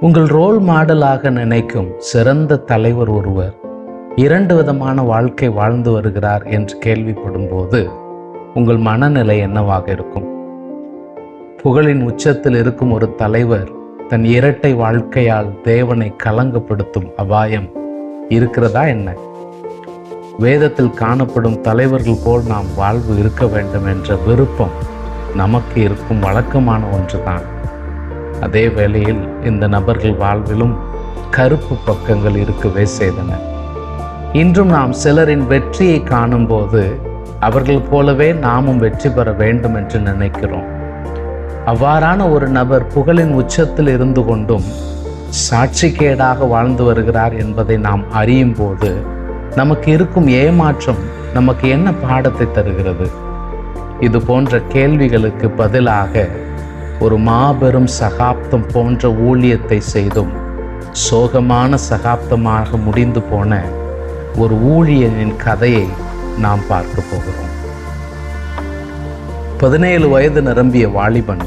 உங்கள் ரோல் மாடலாக நினைக்கும் சிறந்த தலைவர் ஒருவர் இரண்டு விதமான வாழ்க்கை வாழ்ந்து வருகிறார் என்று கேள்விப்படும் போது உங்கள் மனநிலை என்னவாக இருக்கும்? புகழின் உச்சத்தில் இருக்கும் ஒரு தலைவர் தன் இரட்டை வாழ்க்கையால் தேவனை கலங்கப்படுத்தும் அபாயம் இருக்கிறதா என்ன? வேதத்தில் காணப்படும் தலைவர்கள் போல் நாம் வாழ்வு இருக்க வேண்டும் என்ற விருப்பம் நமக்கு இருக்கும் வழக்கமான ஒன்றுதான். அதே வேளையில் இந்த நபர்கள் வாழ்விலும் கருப்பு பக்கங்கள் இருக்கவே செய்தன. இன்றும் நாம் சிலரின் வெற்றியை காணும்போது அவர்கள் போலவே நாமும் வெற்றி பெற வேண்டும் என்று நினைக்கிறோம். அவ்வாறான ஒரு நபர் புகழின் உச்சத்தில் இருந்து கொண்டும் சாட்சிக்கேடாக வாழ்ந்து வருகிறார் என்பதை நாம் அறியும் போது நமக்கு இருக்கும் ஏமாற்றம் நமக்கு என்ன பாடத்தை தருகிறது? இது போன்ற கேள்விகளுக்கு பதிலாக ஒரு மாபெரும் சகாப்தம் போன்ற ஊழியத்தை செய்தும் சோகமான சகாப்தமாக முடிந்து போன ஒரு ஊழியனின் கதையை நாம் பார்க்க போகிறோம். பதினேழு வயது நிரம்பிய வாலிபன்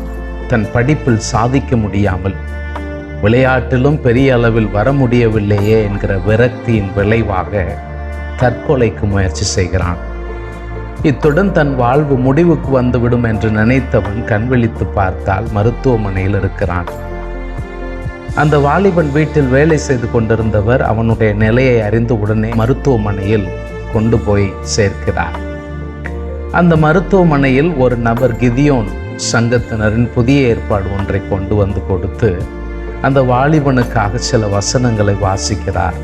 தன் படிப்பில் சாதிக்க முடியாமல் விளையாட்டிலும் பெரிய அளவில் வர முடியவில்லையே என்கிற விரக்தியின் விளைவாக தற்கொலைக்கு முயற்சி செய்கிறான். இத்துடன் தன் வாழ்வு முடிவுக்கு வந்துவிடும் என்று நினைத்தவன் கண்விழித்து பார்த்தால் மருத்துவமனையில் இருக்கிறான். அந்த வாலிபன் வீட்டில் வேலை செய்து கொண்டிருந்தவர் அவனுடைய நிலையை அறிந்து உடனே மருத்துவமனையில் கொண்டு போய் சேர்க்கிறார். அந்த மருத்துவமனையில் ஒரு நபர் கிதியோன் சங்கத்தினரின் புதிய ஏற்பாடு ஒன்றை கொண்டு வந்து கொடுத்து அந்த வாலிபனுக்காக சில வசனங்களை வாசிக்கிறார்.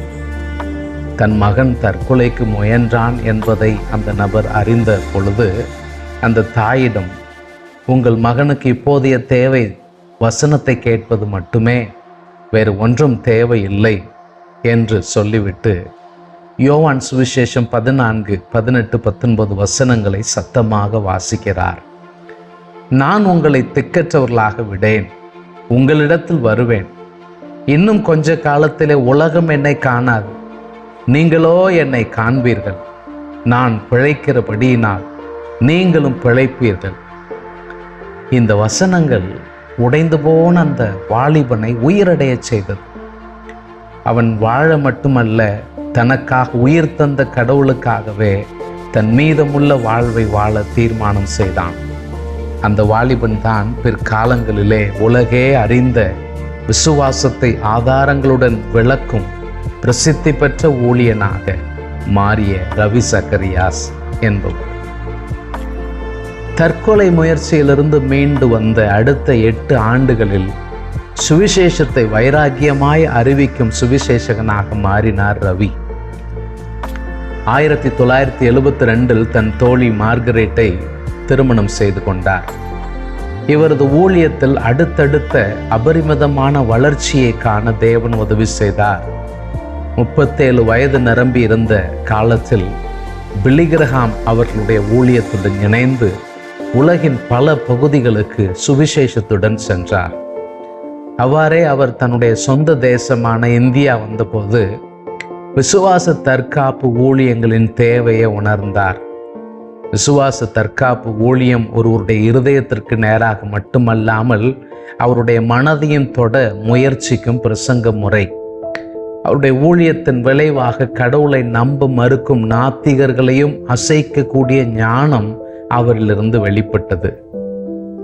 தன் மகன் தற்கொலைக்கு முயன்றான் என்பதை அந்த நபர் அறிந்த பொழுது அந்த தாயிடம் உங்கள் மகனுக்கு இப்போதைய தேவை வசனத்தை கேட்பது மட்டுமே வேறு ஒன்றும் தேவையில்லை என்று சொல்லிவிட்டு யோவான் சுவிசேஷம் பதினான்கு பதினெட்டு பத்தொன்பது வசனங்களை சத்தமாக வாசிக்கிறார். நான் உங்களை திக்கற்றவர்களாக விடேன் உங்களிடத்தில் வருவேன். இன்னும் கொஞ்ச காலத்திலே உலகம் என்னை காணாது. நீங்களோ என்னை காண்பீர்கள். நான் பிழைக்கிறபடியினால் நீங்களும் பிழைப்பீர்கள். இந்த வசனங்கள் உடைந்து போன அந்த வாலிபனை உயிரடையச் செய்தது. அவன் வாழ மட்டுமல்ல தனக்காக உயிர் தந்த கடவுளுக்காகவே தன் மீதமுள்ள வாழ்வை வாழ தீர்மானம் செய்தான். அந்த வாலிபன் தான் பிற்காலங்களிலே உலகே அறிந்த விசுவாசத்தை ஆதாரங்களுடன் விளக்கும் பிரசித்தி பெற்ற ஊழியனாக மாறிய ரவி சக்கரியாஸ் என்பவர். தற்கொலை முயற்சியிலிருந்து மீண்டு வந்த அடுத்த எட்டு ஆண்டுகளில் சுவிசேஷத்தை வைராக்கியமாய் அறிவிக்கும் சுவிசேஷகனாக மாறினார் ரவி. ஆயிரத்தி தொள்ளாயிரத்தி எழுபத்தி ரெண்டில் தன் தோழி மார்கரேட்டை திருமணம் செய்து கொண்டார். இவரது ஊழியத்தில் அடுத்தடுத்த அபரிமிதமான வளர்ச்சியை காண தேவன் உதவி செய்தார். முப்பத்தேழு வயது நிரம்பி இருந்த காலத்தில் பிலிகிரஹாம் அவர்களுடைய ஊழியத்துடன் இணைந்து உலகின் பல பகுதிகளுக்கு சுவிசேஷத்துடன் சென்றார். அவ்வாறே அவர் தன்னுடைய சொந்த தேசமான இந்தியா வந்தபோது விசுவாச தற்காப்பு ஊழியங்களின் தேவையை உணர்ந்தார். விசுவாச தற்காப்பு ஊழியம் ஒருவருடைய இருதயத்திற்கு நேராக மட்டுமல்லாமல் அவருடைய மனதையும் தொட முயற்சிக்கும் பிரசங்க முறை. அவருடைய ஊழியத்தின் விளைவாக கடவுளை நம்ப மறுக்கும் நாத்திகர்களையும் அசைக்கக்கூடிய ஞானம் அவரிலிருந்து வெளிப்பட்டது.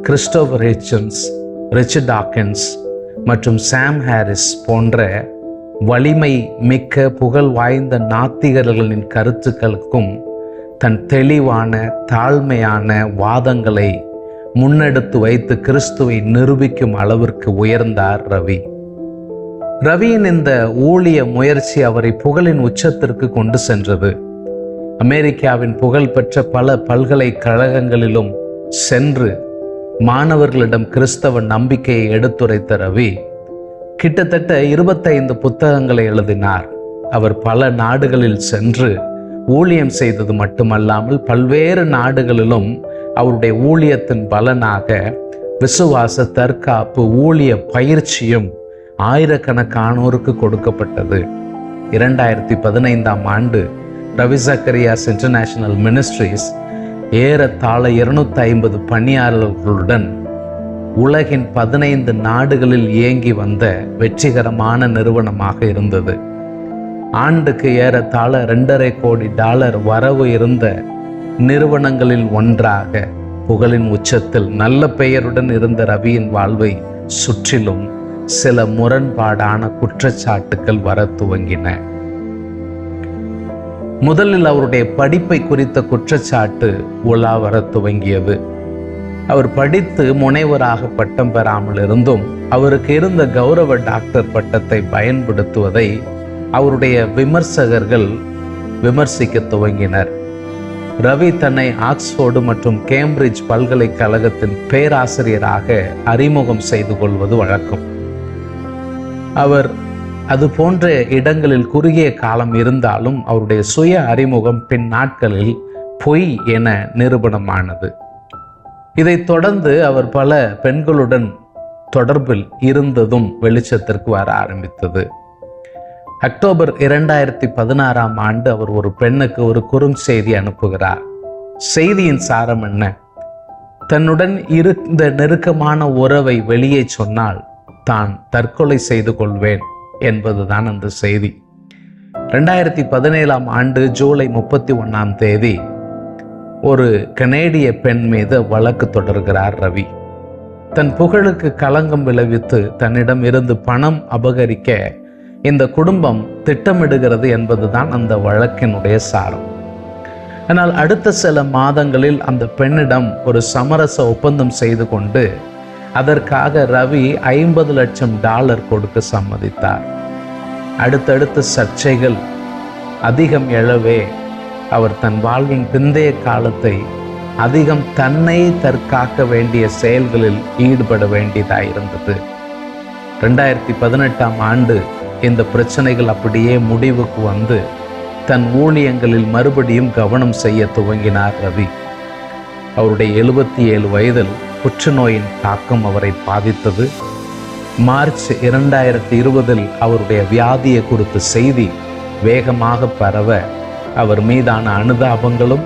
கிறிஸ்டோபர் ஹிச்சன்ஸ் ரிச்சர்ட் டாக்கன்ஸ் மற்றும் சாம் ஹாரிஸ் போன்ற வலிமை மிக்க புகழ் வாய்ந்த நாத்திகர்களின் கருத்துக்களுக்கும் தன் தெளிவான தாழ்மையான வாதங்களை முன்னெடுத்து வைத்து கிறிஸ்துவை நிரூபிக்கும் அளவிற்கு உயர்ந்தார் ரவி. ரவியின் இந்த ஊழிய முயற்சி அவரை புகழின் உச்சத்திற்கு கொண்டு சென்றது. அமெரிக்காவின் புகழ்பெற்ற பல பல்கலைக்கழகங்களிலும் சென்று மாணவர்களிடம் கிறிஸ்தவ நம்பிக்கையை எடுத்துரைத்த ரவி கிட்டத்தட்ட இருபத்தைந்து புத்தகங்களை எழுதினார். அவர் பல நாடுகளில் சென்று ஊழியம் செய்தது மட்டுமல்லாமல் பல்வேறு நாடுகளிலும் அவருடைய ஊழியத்தின் பலனாக விசுவாச தற்காப்பு ஊழிய பயிற்சியும் ஆயிரக்கணக்கானோருக்கு கொடுக்கப்பட்டது. இரண்டாயிரத்தி பதினைந்தாம் ஆண்டு ரவி சக்கரியாஸ் இன்டர்நேஷனல் மினிஸ்ட்ரீஸ் ஏறத்தாழ இருநூத்தி ஐம்பது பணியாளர்களுடன் உலகின் பதினைந்து நாடுகளில் இயங்கி வந்த வெற்றிகரமான நிறுவனமாக இருந்தது. ஆண்டுக்கு ஏறத்தாழ ரெண்டரை கோடி டாலர் வரவு இருந்த நிறுவனங்களில் ஒன்றாக புகழின் உச்சத்தில் நல்ல பெயருடன் இருந்த ரவியின் வாழ்வை சுற்றிலும் சில முரண்பாடான குற்றச்சாட்டுகள் வர துவங்கின. முதலில் அவருடைய படிப்பை குறித்த குற்றச்சாட்டு உலா வர துவங்கியது. அவர் படித்து முனைவராக பட்டம் பெறாமல் இருந்தும் அவருக்கு இருந்த கௌரவ டாக்டர் பட்டத்தை பயன்படுத்துவதை அவருடைய விமர்சகர்கள் விமர்சிக்க துவங்கினர். ரவி தன்னை ஆக்ஸ்போர்டு மற்றும் கேம்பிரிட்ஜ் பல்கலைக்கழகத்தின் பேராசிரியராக அறிமுகம் செய்து கொள்வது வழக்கம். அவர் அது போன்ற இடங்களில் குறுகிய காலம் இருந்தாலும் அவருடைய சுய அறிமுகம் பின் நாட்களில் பொய் என நிரூபணமானது. இதைத் தொடர்ந்து அவர் பல பெண்களுடன் தொடர்பில் இருந்ததும் வெளிச்சத்திற்கு வர ஆரம்பித்தது. அக்டோபர் இரண்டாயிரத்தி பதினாறாம் ஆண்டு அவர் ஒரு பெண்ணுக்கு ஒரு குறுஞ்செய்தி அனுப்புகிறார். செய்தியின் சாரம் என்ன? தன்னுடன் இருந்த நெருக்கமான உறவை வெளியே சொன்னால் தான் தற்கொலை செய்து கொள்வேன் என்பதுதான் அந்த செய்தி. ரெண்டாயிரத்தி பதினேழாம் ஆண்டு ஜூலை முப்பத்தி ஒன்றாம் தேதி ஒரு கனேடிய பெண் மீது வழக்கு தொடர்கிறார் ரவி. தன் புகழுக்கு களங்கம் விளைவித்து தன்னிடம் இருந்து பணம் அபகரிக்க இந்த குடும்பம் திட்டமிடுகிறது என்பதுதான் அந்த வழக்கினுடைய சாரம். ஆனால் அடுத்த சில மாதங்களில் அந்த பெண்ணிடம் ஒரு சமரச ஒப்பந்தம் செய்து கொண்டு அதற்காக ரவி ஐம்பது லட்சம் டாலர் கொடுக்க சம்மதித்தார். அடுத்தடுத்த சர்ச்சைகள் அதிகம் எழவே அவர் தன் வாழ்வின் பிந்தைய காலத்தை அதிகம் தன்னை தற்காக்க வேண்டிய செயல்களில் ஈடுபட வேண்டியதாயிருந்தது. ரெண்டாயிரத்தி பதினெட்டாம் ஆண்டு இந்த பிரச்சனைகள் அப்படியே முடிவுக்கு வந்து தன் ஊழியங்களில் மறுபடியும் கவனம் செய்ய துவங்கினார் ரவி. அவருடைய எழுபத்தி ஏழு வயதில் புற்றுநோயின் தாக்கம் அவரை பாதித்தது. மார்ச் இரண்டாயிரத்தி இருபதில் அவருடைய வியாதியை குறித்த செய்தி வேகமாக பரவ அவர் மீதான அனுதாபங்களும்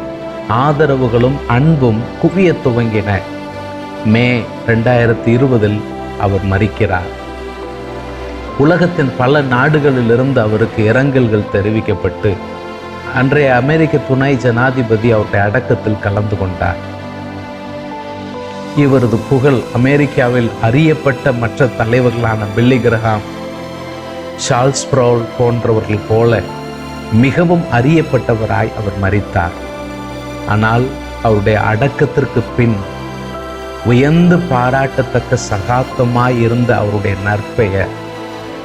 ஆதரவுகளும் அன்பும் குவிய துவங்கின. மே ரெண்டாயிரத்தி இருபதில் அவர் மறிக்கிறார். உலகத்தின் பல நாடுகளிலிருந்து அவருக்கு இரங்கல்கள் தெரிவிக்கப்பட்டு அன்றைய அமெரிக்க துணை ஜனாதிபதி அவருடைய அடக்கத்தில் கலந்து கொண்டார். இவரது புகழ் அமெரிக்காவில் அறியப்பட்ட மற்ற தலைவர்களான பில்லி கிரஹாம் சார்ல்ஸ் ப்ரௌல் போன்றவர்கள் போல மிகவும் அறியப்பட்டவராய் அவர் மறித்தார். ஆனால் அவருடைய அடக்கத்திற்கு பின் உயர்ந்து பாராட்டத்தக்க சகாப்தமாய் இருந்த அவருடைய நற்பெயர்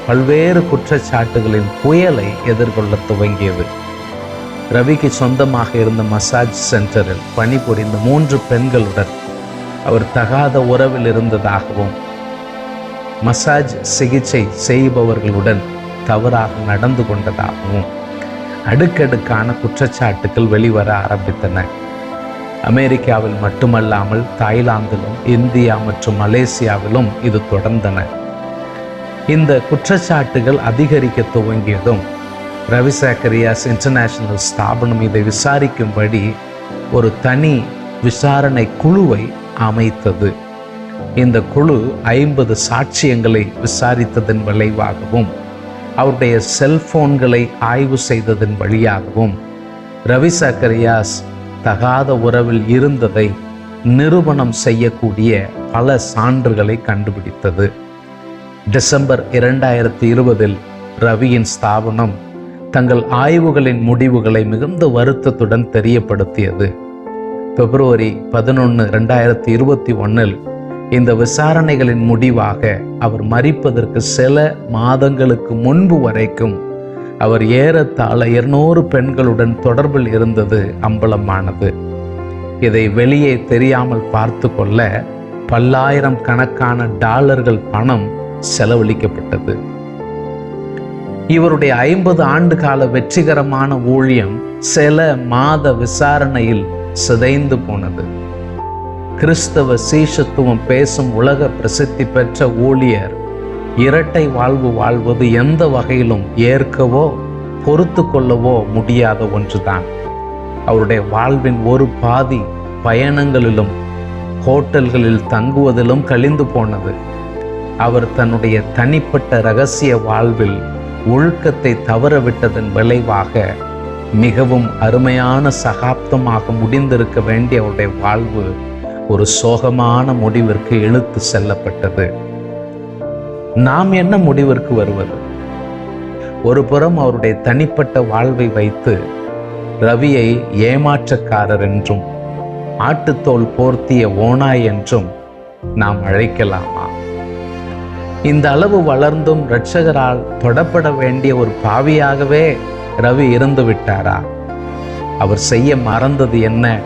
பல்வேறு குற்றச்சாட்டுகளின் புயலை எதிர்கொள்ள துவங்கியது. ரவிக்கு சொந்தமாக இருந்த மசாஜ் சென்டரில் பணிபுரிந்த மூன்று பெண்களுடன் அவர் தகாத உறவில் இருந்ததாகவும் மசாஜ் சிகிச்சை செய்பவர்களுடன் தவறாக நடந்து கொண்டதாகவும் அடுக்கடுக்கான குற்றச்சாட்டுகள் வெளிவர ஆரம்பித்தன. அமெரிக்காவில் மட்டுமல்லாமல் தாய்லாந்திலும் இந்தியா மற்றும் மலேசியாவிலும் இது தொடர்ந்தன. இந்த குற்றச்சாட்டுகள் அதிகரிக்க துவங்கியதும் ரவிசாக்கரியாஸ் இன்டர்நேஷனல் ஸ்தாபனம் இதை விசாரிக்கும்படி ஒரு தனி விசாரணை குழுவை அமைத்தது. இந்த குழு ஐம்பது சாட்சியங்களை விசாரித்ததன் விளைவாகவும் அவருடைய செல்போன்களை ஆய்வு செய்ததன் வழியாகவும் ரவி சக்கரியாஸ் தகாத உறவில் இருந்ததை நிரூபணம் செய்யக்கூடிய பல சான்றுகளை கண்டுபிடித்தது. டிசம்பர் இரண்டாயிரத்தி இருபதில் ரவியின் ஸ்தாபனம் தங்கள் ஆய்வுகளின் முடிவுகளை மிகுந்த வருத்தத்துடன் தெரியப்படுத்தியது. பிப்ரவரி பதினொன்று ரெண்டாயிரத்தி இருபத்தி ஒன்றில் இந்த விசாரணைகளின் முடிவாக அவர் மறிப்பதற்கு சில மாதங்களுக்கு முன்பு வரைக்கும் அவர் ஏறத்தாழ இருநூறு பெண்களுடன் தொடர்பில் இருந்தது அம்பலமானது. இதை வெளியே தெரியாமல் பார்த்து கொள்ள பல்லாயிரம் கணக்கான டாலர்கள் பணம் செலவழிக்கப்பட்டது. இவருடைய ஐம்பது ஆண்டு கால வெற்றிகரமான ஊழியம் சில மாத விசாரணையில் சிதைந்து போனது. கிறிஸ்தவ சீஷத்துவம் பேசும் உலக பிரசித்தி பெற்ற ஊழியர் இரட்டை வாழ்வு வாழ்வது எந்த வகையிலும் ஏற்கவோ பொறுத்து கொள்ளவோ முடியாத ஒன்றுதான். அவருடைய வாழ்வின் ஒரு பாதி பயணங்களிலும் ஹோட்டல்களில் தங்குவதிலும் கழிந்து போனது. அவர் தன்னுடைய தனிப்பட்ட ரகசிய வாழ்வில் ஒழுக்கத்தை தவறவிட்டதன் விளைவாக மிகவும் அருமையான சகாப்தமாக முடிந்திருக்க வேண்டிய அவருடைய வாழ்வு ஒரு சோகமான முடிவிற்கு இழுத்து செல்லப்பட்டது. நாம் என்ன முடிவிற்கு வருவது? ஒரு புறம் அவருடைய தனிப்பட்ட வாழ்வை வைத்து ரவியை ஏமாற்றக்காரர் என்றும் ஆட்டுத்தோல் போர்த்திய ஓனாய் என்றும் நாம் அழைக்கலாமா? இந்த அளவு வளர்ந்தும் இரட்சகரால் தொடப்பட வேண்டிய ஒரு பாவியாகவே ரவி இறந்து விட்டாரா? அவர் செய்ய மறந்தது என்ன?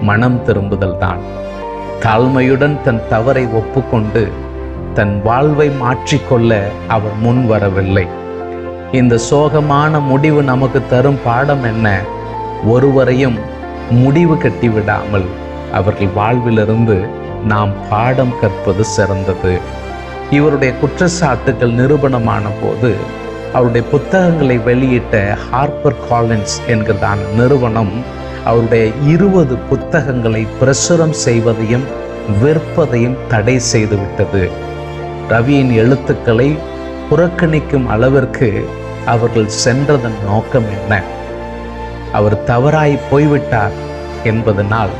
மனம் திரும்புதல் தான். தாழ்மையுடன் தன் தவறை ஒப்புக்கொண்டு தன் வாழ்வை மாற்றிக்கொள்ள அவர் முன் வரவில்லை. இந்த சோகமான முடிவு நமக்கு தரும் பாடம் என்ன? ஒருவரையும் முடிவு கட்டிவிடாமல் அவர்கள் வாழ்விலிருந்து நாம் பாடம் கற்பது சிறந்தது. இவருடைய குற்றச்சாட்டுகள் நிரூபணமான போது அவருடைய புத்தகங்களை வெளியிட்ட ஹார்பர் காலன்ஸ் என்கிறதான நிறுவனம் அவருடைய இருபது புத்தகங்களை பிரசுரம் செய்வதையும் விற்பதையும் தடை செய்துவிட்டது. ரவியின் எழுத்துக்களை புறக்கணிக்கும் அளவிற்கு அவர்கள் சென்றதன் நோக்கம் என்ன? அவர் தவறாய் போய்விட்டார் என்பதனால்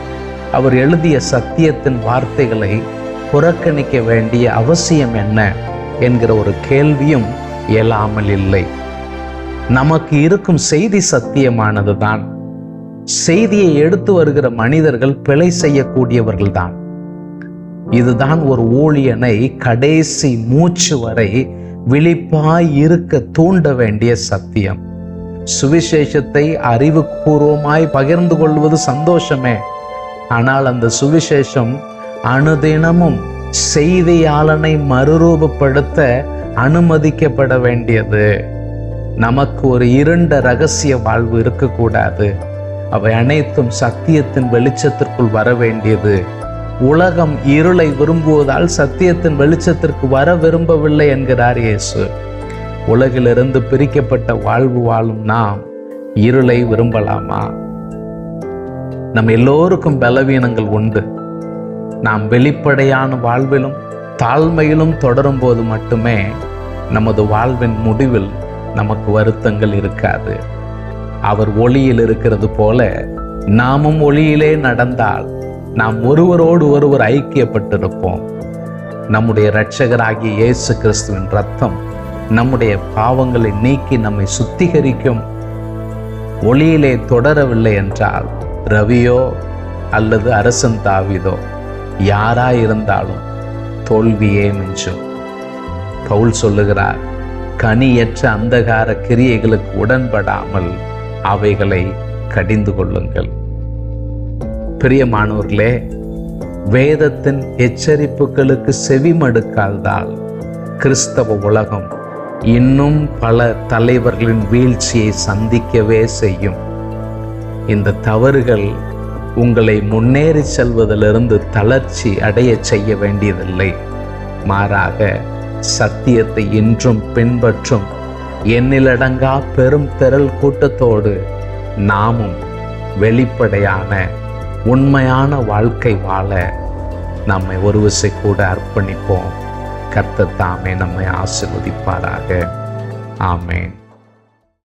அவர் எழுதிய சத்தியத்தின் வார்த்தைகளை புறக்கணிக்க வேண்டிய அவசியம் என்ன? என்கிற ஒரு கேள்வியும் இயலாமல் இல்லை. நமக்கு இருக்கும் செய்தி சத்தியமானதுதான். செய்தியை எடுத்து வருகிற மனிதர்கள் பிழை செய்யக்கூடியவர்கள்தான். இதுதான் ஒரு ஊழியனை கடைசி மூச்சு வரை விழிப்பாய் இருக்க தூண்ட வேண்டிய சத்தியம். சுவிசேஷத்தை அறிவுபூர்வமாய் பகிர்ந்து கொள்வது சந்தோஷமே. ஆனால் அந்த சுவிசேஷம் அனுதினமும் செய்தியாளனை மறுரூபப்படுத்த அனுமதிக்கப்பட வேண்டியது நமக்கு ஒரு இருண்ட ரகசிய வாழ்வு இருக்கக்கூடாது. அவை அனைத்தும் சத்தியத்தின் வெளிச்சத்திற்குள் வர வேண்டியது உலகம் இருளை விரும்புவதால் சத்தியத்தின் வெளிச்சத்திற்கு வர விரும்பவில்லை என்கிறார் இயேசு. உலகிலிருந்து பிரிக்கப்பட்ட வாழ்வு வாழும் நாம் இருளை விரும்பலாமா? நம் எல்லோருக்கும் பலவீனங்கள் உண்டு. நாம் வெளிப்படையான வாழ்விலும் தாழ்மையிலும் தொடரும் போது மட்டுமே நமது வாழ்வின் முடிவில் நமக்கு வருத்தங்கள் இருக்காது. அவர் ஒளியில் இருக்கிறது போல நாமும் ஒளியிலே நடந்தால் நாம் ஒருவரோடு ஒருவர் ஐக்கியப்பட்டிருப்போம். நம்முடைய இரட்சகராகிய இயேசு கிறிஸ்துவின் ரத்தம் நம்முடைய பாவங்களை நீக்கி நம்மை சுத்திகரிக்கும். ஒளியிலே தொடரவில்லை என்றால் ரவியோ அல்லது அரசன் தாவிதோ யாராயிருந்தாலும் தோல்வியே மிஞ்சும் பவுல் சொல்லுகிறார் கனியற்ற அந்தகார கிரியைகளுக்கு உடன்படாமல் அவைகளை கடிந்து கொள்ளுங்கள். பிரியமானவர்களே வேதத்தின் எச்சரிப்புகளுக்கு செவிமடுக்காததால் கிறிஸ்தவ உலகம் இன்னும் பல தலைவர்களின் வீழ்ச்சியை சந்திக்கவே செய்யும். இந்த தவறுகள் உங்களை முன்னேறி செல்வதிலிருந்து தளர்ச்சி அடைய செய்ய வேண்டியதில்லை. மாறாக சத்தியத்தை இன்றும் பின்பற்றும் எண்ணிலடங்கா பெரும் திரள் கூட்டத்தோடு நாமும் வெளிப்படையான உண்மையான வாழ்க்கை வாழ நம்மை ஒருவசை கூட அர்ப்பணிப்போம். கர்த்தத்தாமே நம்மை ஆசிர்வதிப்பாராக. ஆமேன்.